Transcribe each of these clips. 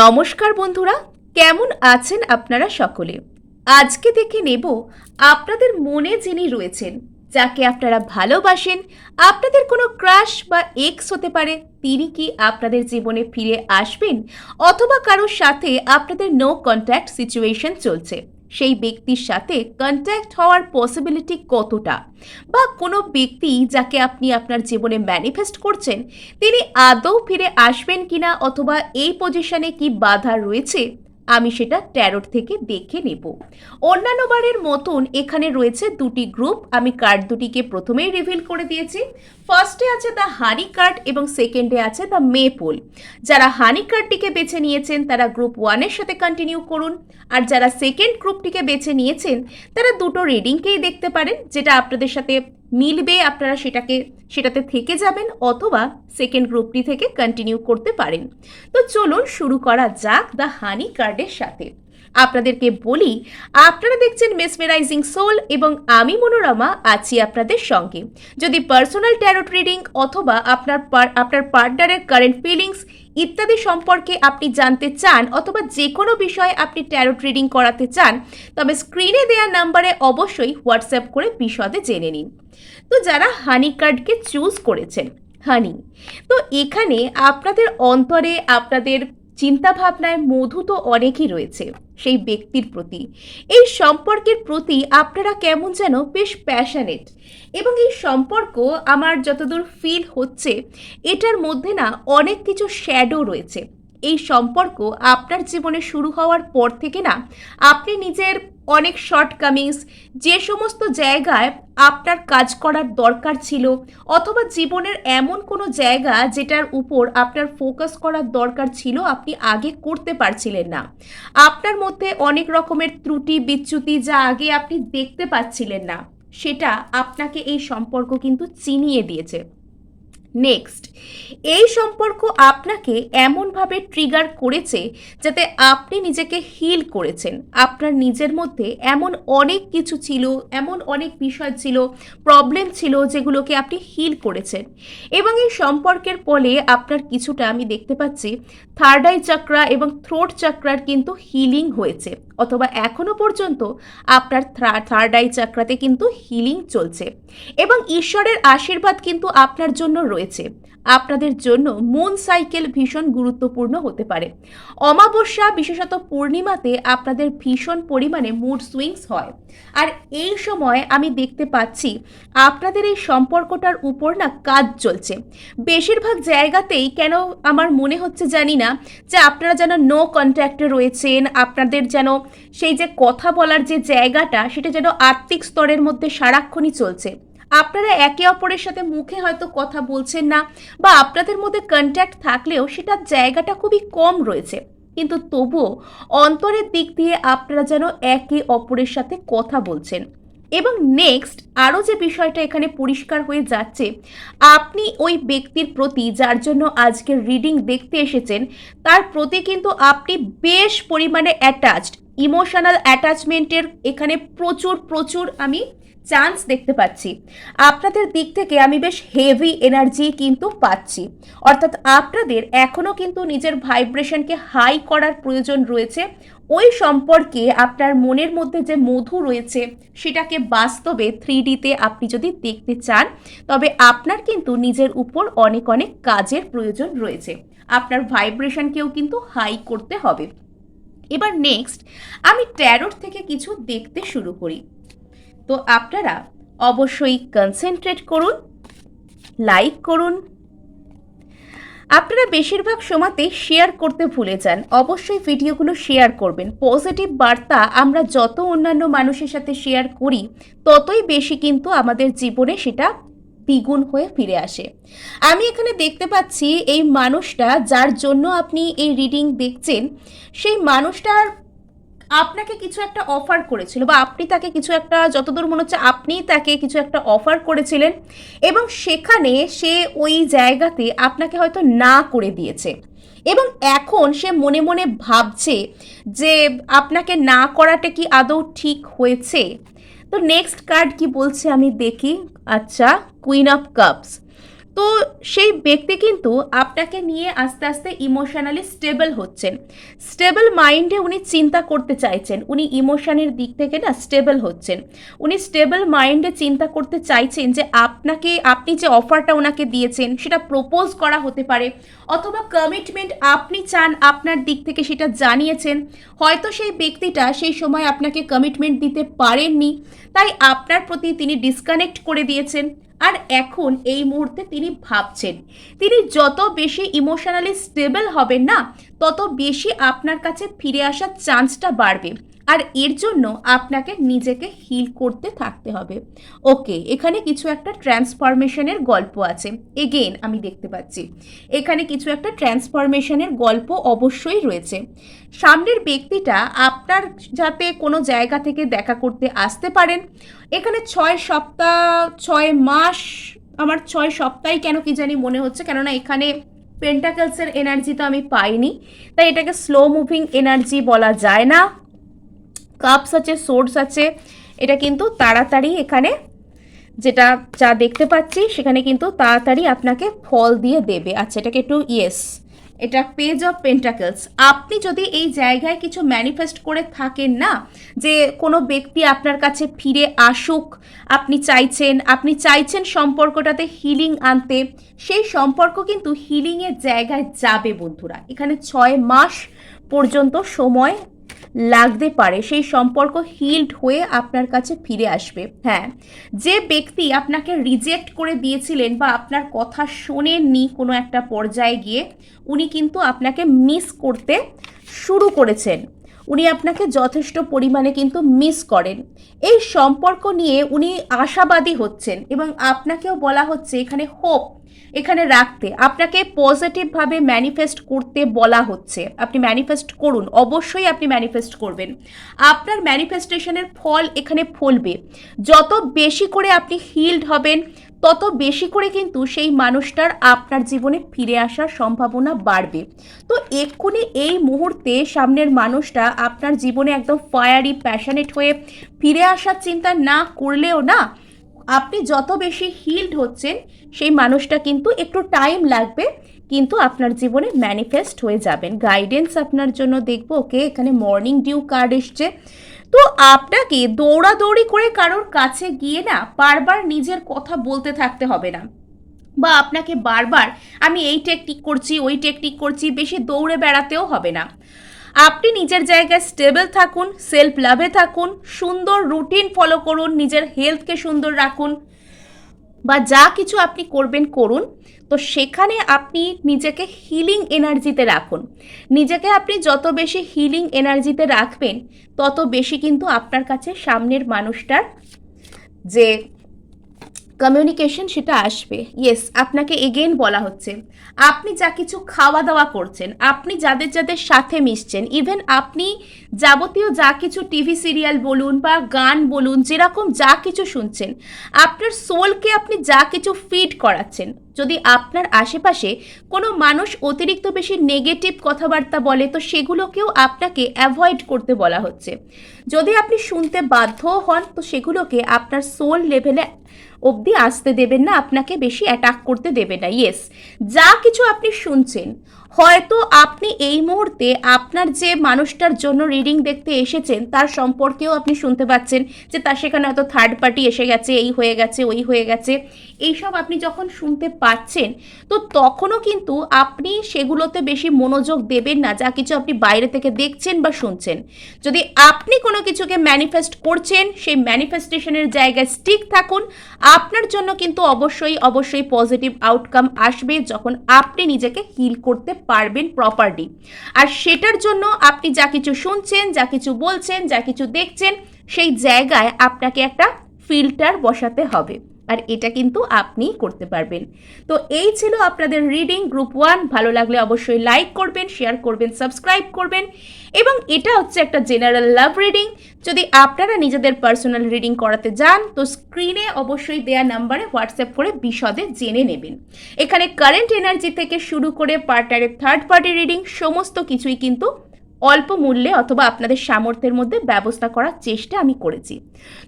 নমস্কার বন্ধুরা, কেমন আছেন আপনারা সকলে? আজকে দেখে নেব আপনাদের মনে যিনি রয়েছেন, যাকে আপনারা ভালোবাসেন, আপনাদের কোনো ক্রাশ বা এক্স হতে পারে, তিনি কি আপনাদের জীবনে ফিরে আসবেন, অথবা কারোর সাথে আপনাদের নো কন্ট্যাক্ট সিচুয়েশন চলছে। সেই ব্যক্তির সাথে কন্ট্যাক্ট হওয়ার পসিবিলিটি কতটা? বা কোনো ব্যক্তি যাকে আপনি আপনার জীবনে ম্যানিফেস্ট করছেন, তিনি আদৌ ফিরে আসবেন কিনা অথবা এই পজিশনে কি বাধা রয়েছে? আমি সেটা ট্যারোট থেকে দেখে নেব। অন্যান্য বারের মতন এখানে রয়েছে দুটি গ্রুপ আমি কার্ড দুটিকে প্রথমেই রিভিল করে দিয়েছি। ফার্স্টে আছে দ্য হানি কার্ড এবং সেকেন্ডে আছে দ্য মে পোল যারা হানি কার্ডটিকে বেছে নিয়েছেন, তারা গ্রুপ ওয়ানের সাথে কন্টিনিউ করুন। আর যারা সেকেন্ড গ্রুপটিকে বেছে নিয়েছেন, তারা দুটো রিডিংকেই দেখতে পারেন, যেটা আপনাদের সাথে মিলবে, আপনারা সেটাকে, সেটাতে থেকে যাবেন অথবা সেকেন্ড গ্রুপটি থেকে কন্টিনিউ করতে পারেন। তো চলুন শুরু করা যাক দ্য হানি কার্ডের সাথে। আপনাদেরকে বলি, আপনারা দেখছেন মেসমেরাইজিং সোল এবং আমি মনোরমা আছি আপনাদের সঙ্গে। যদি পার্সোনাল ট্যারোট রিডিং অথবা আপনার আপনার পার্টনারের কারেন্ট ফিলিংস ইত্যাদি সম্পর্কে আপনি জানতে চান অথবা যে কোনো বিষয়ে আপনি ট্যারো ট্রেডিং করাতে চান, তবে স্ক্রিনে দেওয়া নাম্বারে অবশ্যই হোয়াটসঅ্যাপ করে বিশদে জেনে নিন। তো যারা হানি কার্ডকে চুজ করেছেন হানি তো এখানে আপনাদের অন্তরে, আপনাদের চিন্তাভাবনায় মধু তো অনেকই রয়েছে, সেই ব্যক্তির প্রতি। এই সম্পর্কের প্রতি আপনারা কেমন যেন বেশ প্যাশনেট এবং এই সম্পর্ক আমার যতদূর ফিল হচ্ছে, এটার মধ্যে না অনেক কিছু শ্যাডো রয়েছে। এই সম্পর্ক আপনার জীবনে শুরু হওয়ার পর থেকে না, আপনি নিজের অনেক শর্টকামিংস যে সমস্ত জায়গায় আপনার কাজ করার দরকার ছিল অথবা জীবনের এমন কোনো জায়গা যেটার উপর আপনার ফোকাস করার দরকার ছিল আপনি আগে করতে পারছিলেন না। আপনার মধ্যে অনেক রকমের ত্রুটি, বিচ্যুতি যা আগে আপনি দেখতে পাচ্ছিলেন না, সেটা আপনাকে এই সম্পর্ক কিন্তু চিনিয়ে দিয়েছে। নেক্সট এই সম্পর্ক আপনাকে এমনভাবে ট্রিগার করেছে যাতে আপনি নিজেকে হিল করেছেন। আপনার নিজের মধ্যে এমন অনেক কিছু ছিল, এমন অনেক বিষয় ছিল প্রবলেম ছিল যেগুলোকে আপনি হিল করেছেন। এবং এই সম্পর্কের ফলে আপনার কিছুটা আমি দেখতে পাচ্ছি থার্ড আই চক্রা এবং থ্রোট চক্রার কিন্তু হিলিং হয়েছে। অথবা এখনও পর্যন্ত আপনার থার্ড আই চাকরাতে কিন্তু হিলিং চলছে। এবং ঈশ্বরের আশীর্বাদ কিন্তু আপনার জন্য রয়েছে। আপনাদের জন্য মুন সাইকেল ভীষণ গুরুত্বপূর্ণ হতে পারে। অমাবস্যা, বিশেষত পূর্ণিমাতে আপনাদের ভীষণ পরিমাণে মুড সুইংস হয়। আর এই সময় আমি দেখতে পাচ্ছি, আপনাদের এই সম্পর্কটার উপর না কাজ চলছে। বেশিরভাগ জায়গাতেই কেন আমার মনে হচ্ছে জানি না যে আপনারা যেন নো কন্ট্যাক্টে রয়েছেন, আপনাদের যেন সেই যে কথা বলার যে জায়গাটা, সেটা যেন আত্মিক স্তরের মধ্যে সারাক্ষণই চলছে। আপনারা একে অপরের সাথে মুখে হয়তো কথা বলছেন না বা আপনাদের মধ্যে কন্ট্যাক্ট থাকলেও সেটার জায়গাটা খুবই কম রয়েছে। কিন্তু তবুও অন্তরের দিক দিয়ে আপনারা যেন একে অপরের সাথে কথা বলছেন। এবং নেক্সট আরও যে বিষয়টা এখানে পরিষ্কার হয়ে যাচ্ছে, আপনি ওই ব্যক্তির প্রতি যার জন্য আজকের রিডিং দেখতে এসেছেন, তার প্রতি কিন্তু আপনি বেশ পরিমাণে অ্যাটাচড ইমোশনাল অ্যাটাচমেন্টের এখানে প্রচুর প্রচুর আমি চান্স দেখতে পাচ্ছি। আপনাদের দিক থেকে আমি বেশ হেভি এনার্জি কিন্তু পাচ্ছি। অর্থাৎ আপনাদের এখনও কিন্তু নিজের ভাইব্রেশনকে হাই করার প্রয়োজন রয়েছে। ওই সম্পর্কে আপনার মনের মধ্যে যে মধু রয়েছে, সেটাকে বাস্তবে থ্রি ডিতে আপনি যদি দেখতে চান, তবে আপনার কিন্তু নিজের উপর অনেক অনেক কাজের প্রয়োজন রয়েছে। আপনার ভাইব্রেশনকেও কিন্তু হাই করতে হবে। এবার নেক্সট আমি ট্যারোট থেকে কিছু দেখতে শুরু করি। তো আপনারা অবশ্যই কনসেন্ট্রেট করুন লাইক করুন। আপনারা বেশিরভাগ সময়তে শেয়ার করতে ভুলে যান। অবশ্যই ভিডিওগুলো শেয়ার করবেন। পজিটিভ বার্তা আমরা যত অন্যান্য মানুষের সাথে শেয়ার করি, ততই বেশি কিন্তু আমাদের জীবনে সেটা দ্বিগুণ হয়ে ফিরে আসে। আমি এখানে দেখতে পাচ্ছি এই মানুষটা যার জন্য আপনি এই রিডিং দেখছেন, সেই মানুষটার আপনাকে কিছু একটা অফার করেছিল বা আপনি তাকে কিছু একটা, যতদূর মনে হচ্ছে আপনিই তাকে কিছু একটা অফার করেছিলেন এবং সেখানে সে ওই জায়গাতে আপনাকে হয়তো না করে দিয়েছে। এবং এখন সে মনে মনে ভাবছে যে আপনাকে না করাটা কি আদৌ ঠিক হয়েছে? তো নেক্সট কার্ড কি বলছে আমি দেখি। আচ্ছা কুইন অফ কাপস তো সেই ব্যক্তি কিন্তু আপনাকে নিয়ে আস্তে আস্তে ইমোশনালি স্টেবল হচ্ছেন। স্টেবল মাইন্ডে উনি চিন্তা করতে চাইছেন। উনি ইমোশনের দিক থেকে না স্টেবল হচ্ছেন। উনি স্টেবল মাইন্ডে চিন্তা করতে চাইছেন যে আপনাকে, আপনি যে অফারটা ওনাকে দিয়েছেন সেটা প্রপোজ করা হতে পারে অথবা কমিটমেন্ট আপনি চান আপনার দিক থেকে সেটা জানিয়েছেন। হয়তো সেই ব্যক্তিটা সেই সময় আপনাকে কমিটমেন্ট দিতে পারেননি। তাই আপনার প্রতি তিনি ডিসকানেক্ট করে দিয়েছেন। আর এখন এই মুহূর্তে তিনি ভাবছেন, তিনি যত বেশি ইমোশনালি স্টেবল হবেন না, তত বেশি আপনার কাছে ফিরে আসার চান্সটা বাড়বে। আর এর জন্য আপনাকে নিজেকে হিল করতে থাকতে হবে। ওকে এখানে কিছু একটা ট্রান্সফরমেশনের গল্প আছে। এগেন আমি দেখতে পাচ্ছি। এখানে কিছু একটা ট্রান্সফরমেশনের গল্প অবশ্যই রয়েছে। সামনের ব্যক্তিটা আপনার যাতে কোনো জায়গা থেকে দেখা করতে আসতে পারেন। এখানে ছয় সপ্তাহ, ছয় মাস, আমার ছয় সপ্তাহে কেন কি জানি মনে হচ্ছে, কেননা এখানে পেন্টাকেলসের এনার্জি তো আমি পাইনি। তাই এটাকে স্লো মুভিং এনার্জি বলা যায় না। কাপস আছে সোর্স আছে, এটা কিন্তু তাড়াতাড়ি এখানে যেটা যা দেখতে পাচ্ছি, সেখানে কিন্তু তাড়াতাড়ি আপনাকে ফল দিয়ে দেবে। আচ্ছা এটাকে একটু ইয়েস এটা পেজ অফ পেন্টাকেলস আপনি যদি এই জায়গায় কিছু ম্যানিফেস্ট করে থাকেন না, যে কোনো ব্যক্তি আপনার কাছে ফিরে আসুক, আপনি চাইছেন আপনি চাইছেন সম্পর্কটাতে হিলিং আনতে, সেই সম্পর্ক কিন্তু হিলিংয়ের জায়গায় যাবে বন্ধুরা। এখানে ছয় মাস পর্যন্ত সময় লাগতে পারে, সেই সম্পর্ক হিল্ড হয়ে আপনার কাছে ফিরে আসবে। হ্যাঁ যে ব্যক্তি আপনাকে রিজেক্ট করে দিয়েছিলেন বা আপনার কথা শোনেননি কোনো একটা পর্যায়ে গিয়ে, উনি কিন্তু আপনাকে মিস করতে শুরু করেছেন। উনি আপনাকে যথেষ্ট পরিমাণে কিন্তু মিস করেন। এই সম্পর্ক নিয়ে উনি আশাবাদী হচ্ছেন এবং আপনাকেও বলা হচ্ছে এখানে হোপ এখানে রাখতে। আপনাকে পজিটিভভাবে ম্যানিফেস্ট করতে বলা হচ্ছে। আপনি ম্যানিফেস্ট করুন, অবশ্যই আপনি ম্যানিফেস্ট করবেন। আপনার ম্যানিফেস্টেশনের ফল এখানে ফলবে। যত বেশি করে আপনি হিল্ড হবেন তত বেশি করে কিন্তু সেই মানুষটার আপনার জীবনে ফিরে আসার সম্ভাবনা বাড়বে। তো এক্ষুনি এই মুহূর্তে সামনের মানুষটা আপনার জীবনে একদম ফায়ারি প্যাশনেট হয়ে ফিরে আসার চিন্তা না করলেও না, আপনি যত বেশি হিল্ড হচ্ছেন, সেই মানুষটা কিন্তু একটু টাইম লাগবে, কিন্তু আপনার জীবনে ম্যানিফেস্ট হয়ে যাবেন। গাইডেন্স আপনার জন্য দেখব ওকে এখানে মর্নিং ডিউ কার্ড এসছে। তো আপনাকে দৌড়াদৌড়ি করে কারোর কাছে গিয়ে না বারবার নিজের কথা বলতে থাকতে হবে না। বা আপনাকে বারবার আমি এই টেকনিক করছি, ওই টেকনিক করছি, বেশি দৌড়ে বেড়াতেও হবে না। আপনি নিজের জায়গায় স্টেবল থাকুন সেলফ লাভে থাকুন, সুন্দর রুটিন ফলো করুন, নিজের হেলথকে সুন্দর রাখুন। বা যা কিছু আপনি করবেন, করুন। তো সেখানে আপনি নিজেকে হিলিং এনার্জিতে রাখুন। নিজেকে আপনি যত বেশি হিলিং এনার্জিতে রাখবেন, তত বেশি কিন্তু আপনার কাছে সামনের মানুষটার যে কমিউনিকেশন সেটা আসবে। ইয়েস আপনাকে এগেন বলা হচ্ছে। আপনি যা কিছু খাওয়া দাওয়া করছেন, আপনি যাদের যাদের সাথে মিশছেন ইভেন আপনি যাবতীয় যা কিছু টিভি সিরিয়াল বলুন বা গান বলুন, যেরকম যা কিছু শুনছেন, আপনার সোলকে আপনি যা কিছু ফিড করাচ্ছেন, যদি আপনার আশেপাশে কোনো মানুষ অতিরিক্ত বেশি নেগেটিভ কথাবার্তা বলে, তো সেগুলোকেও আপনাকে অ্যাভয়েড করতে বলা হচ্ছে। যদি আপনি শুনতে বাধ্য হন, তো সেগুলোকে আপনার সোল লেভেলে অবধি আসতে দেবেন না, আপনাকে বেশি অ্যাটাক করতে দেবে না। ইয়েস যা কিছু আপনি শুনছেন হয়তো আপনি এই মুহূর্তে আপনার যে মানুষটার জন্য রিডিং দেখতে এসেছেন, তার সম্পর্কেও আপনি শুনতে পাচ্ছেন যে তার সেখানে হয়তো থার্ড পার্টি এসে গেছে, এই হয়ে গেছে, ওই হয়ে গেছে। এইসব আপনি যখন শুনতে পাচ্ছেন, তো তখনও কিন্তু আপনি সেগুলোতে বেশি মনোযোগ দেবেন না, যা কিছু আপনি বাইরে থেকে দেখছেন বা শুনছেন। যদি আপনি কোনো কিছুকে ম্যানিফেস্ট করছেন, সেই ম্যানিফেস্টেশনের জায়গায় স্টিক থাকুন, আপনার জন্য কিন্তু অবশ্যই অবশ্যই পজিটিভ আউটকাম আসবে যখন আপনি নিজেকে হিল করতে পারবেন প্রপারলি আর সেটার জন্য আপনি যা কিছু শুনছেন, যা কিছু বলছেন, যা কিছু দেখছেন, সেই জায়গায় আপনাকে একটা ফিল্টার বসাতে হবে। আর এটা কিন্তু আপনিই করতে পারবেন। তো এই ছিল আপনাদের রিডিং গ্রুপ ওয়ান ভালো লাগলে অবশ্যই লাইক করবেন শেয়ার করবেন সাবস্ক্রাইব করবেন এবং এটা হচ্ছে একটা জেনারেল লাভ রিডিং যদি আপনারা নিজেদের পার্সোনাল রিডিং করাতে যান, তো স্ক্রিনে অবশ্যই দেয়া নাম্বারে হোয়াটসঅ্যাপ করে বিশদে জেনে নেবেন। এখানে কারেন্ট এনার্জি থেকে শুরু করে পার্টনারের থার্ড পার্টি রিডিং সমস্ত কিছুই কিন্তু অল্প মূল্যে অথবা আপনাদের সামর্থ্যের মধ্যে ব্যবস্থা করার চেষ্টা আমি করেছি।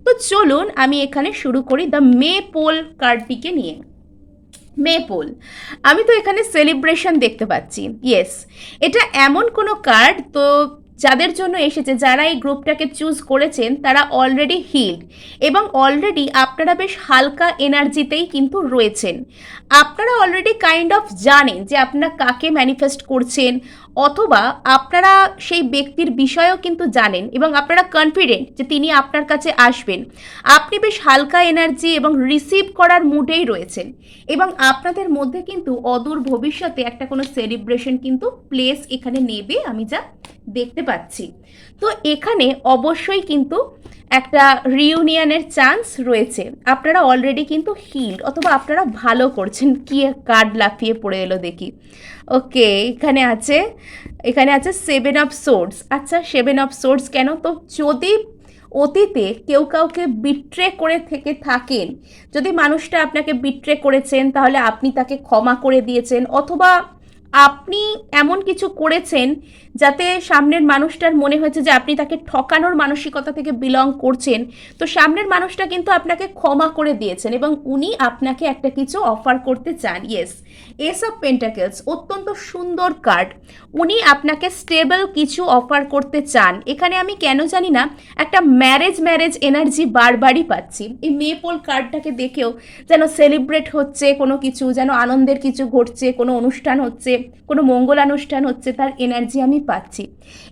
তো চলুন আমি এখানে শুরু করি দ্য মে পোল কার্ডটিকে নিয়ে। মেপল আমি তো এখানে সেলিব্রেশন দেখতে পাচ্ছি, ইয়েস। এটা এমন কোনো কার্ড তো যাদের জন্য এসেছে, যারা এই গ্রুপটাকে চুজ করেছেন, তারা অলরেডি হিল্ড এবং অলরেডি আপনারা বেশ হালকা এনার্জিতেই কিন্তু রয়েছেন। আপনারা অলরেডি কাইন্ড অফ জানেন যে আপনারা কাকে ম্যানিফেস্ট করছেন অথবা আপনারা সেই ব্যক্তির বিষয়েও কিন্তু জানেন এবং আপনারা কনফিডেন্ট যে তিনি আপনার কাছে আসবেন। আপনি বেশ হালকা এনার্জি এবং রিসিভ করার মুডেই রয়েছেন এবং আপনাদের মধ্যে কিন্তু অদূর ভবিষ্যতে একটা কোনো সেলিব্রেশন কিন্তু প্লেস এখানে নেবে, আমি যা দেখতে পাচ্ছি। তো এখানে অবশ্যই কিন্তু একটা রিউনিয়নের চান্স রয়েছে। আপনারা অলরেডি কিন্তু হিল্ড অথবা আপনারা ভালো করছেন। কি কার্ড লাফিয়ে পড়ে এলো দেখি। ওকে এখানে আছে এখানে আছে সেভেন অফ সোর্স আচ্ছা সেভেন অফ সোর্স কেন? তো যদি অতীতে কেউ কাউকে বিট্রে করে থেকে থাকেন, যদি মানুষটা আপনাকে বিট্রে করেছেন, তাহলে আপনি তাকে ক্ষমা করে দিয়েছেন, অথবা আপনি এমন কিছু করেছেন যাতে সামনের মানুষটার মনে হয়েছে যে আপনি তাকে ঠকানোর মানসিকতা থেকে বিলং করছেন? তো সামনের মানুষটা কিন্তু আপনাকে ক্ষমা করে দিয়েছেন এবং উনি আপনাকে একটা কিছু অফার করতে চান। ইয়েস এস অফ পেন্টাকেলস অত্যন্ত সুন্দর কার্ড উনি আপনাকে স্টেবল কিছু অফার করতে চান। এখানে আমি কেন জানি না, একটা ম্যারেজ ম্যারেজ এনার্জি বারবারই পাচ্ছি। এই মেপোল কার্ডটাকে দেখেও যেন সেলিব্রেট হচ্ছে, কোনো কিছু যেন আনন্দের কিছু ঘটছে, কোনো অনুষ্ঠান হচ্ছে। কোনো মঙ্গলানুষ্ঠান হচ্ছে তার এনার্জি আমি পাচ্ছি।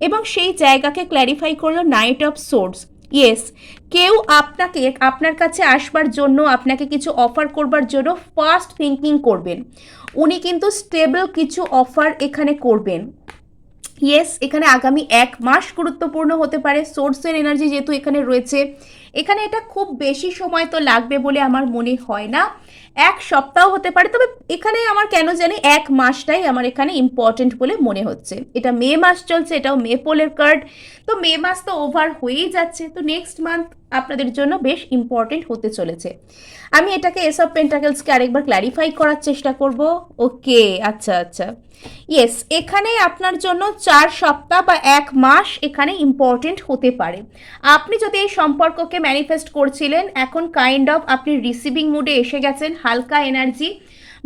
এবং সেই জায়গাকে ক্ল্যারিফাই করল নাইট অফ সোর্স ইয়েস কেউ আপনাকে, আপনার কাছে আসবার জন্য, আপনাকে কিছু অফার করবার জন্য ফার্স্ট থিঙ্কিং করবেন। উনি কিন্তু স্টেবল কিছু অফার এখানে করবেন। ইয়েস এখানে আগামী এক মাস গুরুত্বপূর্ণ হতে পারে। সোর্সের এনার্জি যেহেতু এখানে রয়েছে এখানে এটা খুব বেশি সময় তো লাগবে বলে আমার মনে হয় না। এক সপ্তাহ হতে পারে, তবে এখানে আমার কেন জানি এক মাসটাই আমার এখানে ইম্পর্টেন্ট বলে মনে হচ্ছে। এটা মে মাস চলছে, এটাও মে পোলের কার্ড তো মে মাস তো ওভার হয়েই যাচ্ছে, তো নেক্সট মান্থ আপনাদের জন্য বেশ ইম্পর্টেন্ট হতে চলেছে। আমি এটাকে এসব পেন্টাকেলসকে আরেকবার ক্ল্যারিফাই করার চেষ্টা করব। ওকে আচ্ছা আচ্ছা। ইয়েস এখানে আপনার জন্য চার সপ্তাহ বা এক মাস এখানে ইম্পর্টেন্ট হতে পারে। আপনি যদি এই সম্পর্ককে ম্যানিফেস্ট করছিলেন, এখন কাইন্ড অফ আপনি রিসিভিং মুডে এসে গেছেন, হালকা এনার্জি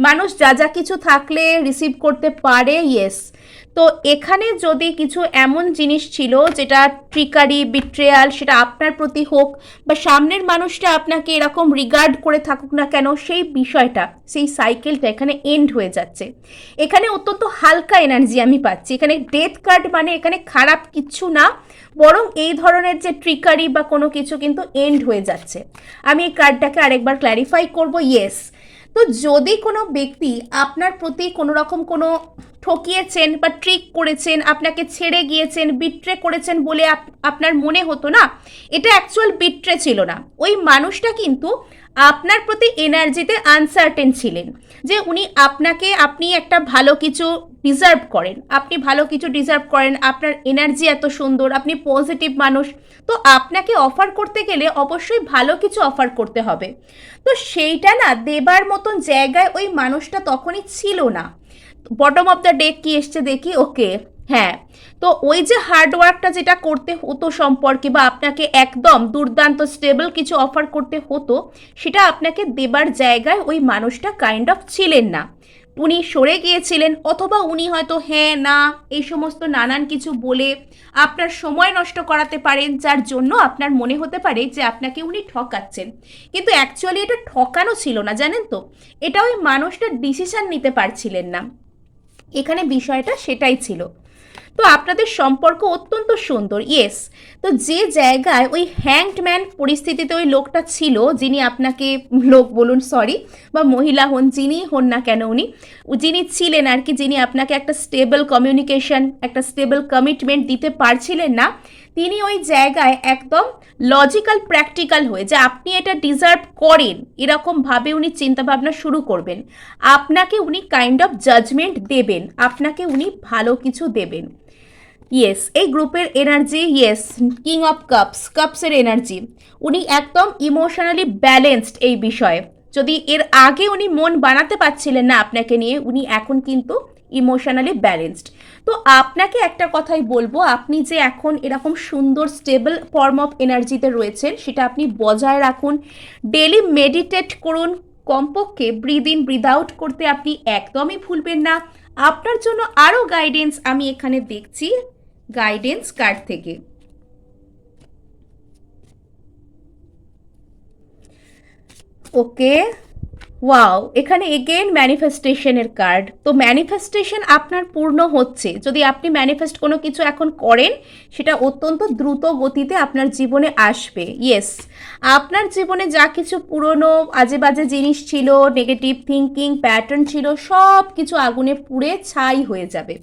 মানুষ যা যা কিছু থাকলে রিসিভ করতে পারে ইয়েস তো এখানে যদি কিছু এমন জিনিস ছিল যেটা ট্রিকারি বিট্রেয়াল সেটা আপনার প্রতি হোক বা সামনের মানুষটা আপনাকে এরকম রিগার্ড করে থাকুক না কেন, সেই বিষয়টা, সেই সাইকেলটা এখানে এন্ড হয়ে যাচ্ছে। এখানে অত্যন্ত হালকা এনার্জি আমি পাচ্ছি। এখানে ডেথ কার্ড মানে এখানে খারাপ কিচ্ছু না, বরং এই ধরনের যে ট্রিকারি বা কোনো কিছু কিন্তু এন্ড হয়ে যাচ্ছে। আমি এই কার্ডটাকে আরেকবার ক্ল্যারিফাই করব ইয়েস তো যদি কোনো ব্যক্তি আপনার প্রতি কোনো রকম কোনো ঠকিয়েছেন বা ট্রিক করেছেন, আপনাকে ছেড়ে গিয়েছেন বিট্রে করেছেন বলে আপ- আপনার মনে হতো না, এটা অ্যাকচুয়াল বিট্রে ছিল না। ওই মানুষটা কিন্তু আপনার প্রতি এনার্জিতে আনসার্টেন ছিলেন যে উনি আপনাকে, আপনি একটা ভালো কিছু ডিজার্ভ করেন। আপনি ভালো কিছু ডিজার্ভ করেন, আপনার এনার্জি এত সুন্দর, আপনি পজিটিভ মানুষ। তো আপনাকে অফার করতে গেলে অবশ্যই ভালো কিছু অফার করতে হবে। তো সেইটা না দেবার মতন জায়গায় ওই মানুষটা তখনই ছিল না। বটম অফ দ্য ডেক কি এসছে দেখি? ওকে হ্যাঁ। তো ওই যে হার্ডওয়ার্কটা যেটা করতে হতো সম্পর্কে বা আপনাকে একদম দুর্দান্ত স্টেবল কিছু অফার করতে হতো, সেটা আপনাকে দেবার জায়গায় ওই মানুষটা কাইন্ড অফ ছিলেন না। উনি সরে গিয়েছিলেন অথবা উনি হয়তো হ্যাঁ না, এই সমস্ত নানান কিছু বলে আপনার সময় নষ্ট করাতে পারেন, যার জন্য আপনার মনে হতে পারে যে আপনাকে উনি ঠকাচ্ছেন। কিন্তু অ্যাকচুয়ালি এটা ঠকানো ছিল না, জানেন তো? এটা ওই মানুষটা ডিসিশান নিতে পারছিলেন না। এখানে বিষয়টা সেটাই ছিল। তো আপনাদের সম্পর্ক অত্যন্ত সুন্দর ইয়েস তো যে জায়গায় ওই হ্যাংড ম্যান পরিস্থিতিতে ওই লোকটা ছিল, যিনি আপনাকে লোক বলুন সরি বা মহিলা হন, যিনি হন না কেন উনি, যিনি ছিলেন আর কি, যিনি আপনাকে একটা স্টেবল কমিউনিকেশন একটা স্টেবল কমিটমেন্ট দিতে পারছিলেন না, তিনি ওই জায়গায় একদম লজিক্যাল প্র্যাকটিক্যাল হয়ে, যে আপনি এটা ডিজার্ভ করেন এরকমভাবে উনি চিন্তাভাবনা শুরু করবেন। আপনাকে উনি কাইন্ড অফ জাজমেন্ট দেবেন, আপনাকে উনি ভালো কিছু দেবেন। ইয়েস এই গ্রুপের energy yes king of cups কাপসের energy উনি একদম ইমোশনালি ব্যালেন্সড এই বিষয়ে। যদি এর আগে উনি মন বানাতে পারছিলেন না আপনাকে নিয়ে, উনি এখন কিন্তু ইমোশনালি ব্যালেন্সড তো আপনাকে একটা কথাই বলব, আপনি যে এখন এরকম সুন্দর স্টেবল ফর্ম অফ এনার্জিতে রয়েছেন, সেটা আপনি বজায় রাখুন। ডেলি মেডিটেট করুন। কমপক্ষে ব্রিদ ইন ব্রিদ আউট করতে আপনি একদমই ভুলবেন না। আপনার জন্য আরও গাইডেন্স আমি এখানে দেখছি। গাইডেন্স কার্ড থেকে। ওকে ওয়াও এখানে এগেন ম্যানিফেস্টেশনের কার্ড তো ম্যানিফেস্টেশন আপনার পূর্ণ হচ্ছে। যদি আপনি ম্যানিফেস্ট কোনো কিছু এখন করেন, সেটা অত্যন্ত দ্রুত গতিতে আপনার জীবনে আসবে। ইয়েস আপনার জীবনে যা কিছু পুরনো আজে বাজে জিনিস ছিল নেগেটিভ থিঙ্কিং প্যাটার্ন ছিল সব কিছু আগুনে পুড়ে ছাই হয়ে যাবে।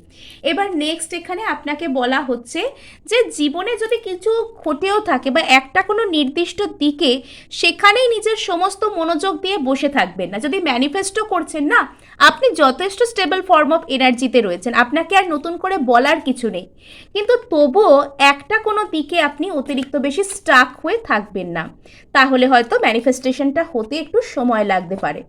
এবার নেক্সট এখানে আপনাকে বলা হচ্ছে যে জীবনে যদি কিছু ঘটেও থাকে বা একটা কোনো নির্দিষ্ট দিকে, সেখানেই নিজের সমস্ত মনোযোগ দিয়ে বসে থাকবেন না। যদি ম্যানিফেস্টো করছেন না, আপনি যথেষ্ট স্টেবল ফর্ম অফ এনার্জিতে রয়েছেন। আপনাকে আর নতুন করে বলার কিছু নেই। কিন্তু তবুও একটা কোনো দিকে আপনি অতিরিক্ত বেশি স্টাক হয়ে থাকবেন না। তাহলে হয়তো ম্যানিফেস্টেশনটা হতে একটু সময় লাগতে পারে।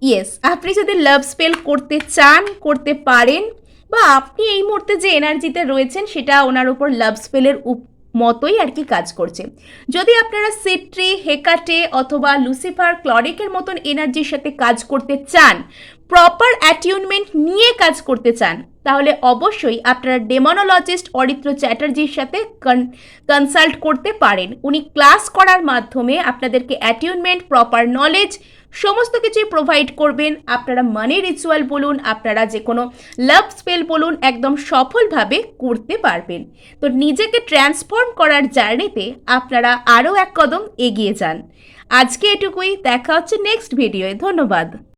ইয়েস আপনি যদি লাভ স্পেল করতে চান, করতে পারেন, বা আপনি এই মুহূর্তে যে এনার্জিতে রয়েছেন, সেটা ওনার উপর লাভ স্পেলের মতোই আর কি কাজ করছে। যদি আপনারা সিট্রি, হেকাটে অথবা লুসিফার ক্লরিকের মতন এনার্জির সাথে কাজ করতে চান, প্রপার অ্যাটিউনমেন্ট নিয়ে কাজ করতে চান, তাহলে অবশ্যই আপনারা ডেমোনোলজিস্ট অরিত্র চ্যাটার্জির সাথে কনসাল্ট করতে পারেন। উনি ক্লাস করার মাধ্যমে আপনাদেরকে অ্যাটিউনমেন্ট, প্রপার নলেজ সমস্ত কিছুই প্রোভাইড করবেন। আপনারা মানি রিচুয়াল বলুন, আপনারা যে কোনো লাভ স্পেল বলুন, একদম সফলভাবে করতে পারবেন। তো নিজেকে ট্রান্সফর্ম করার জার্নিতে আপনারা আরও এক কদম এগিয়ে যান। আজকে এটুকুই, দেখা হচ্ছে নেক্সট ভিডিওয়ে ধন্যবাদ।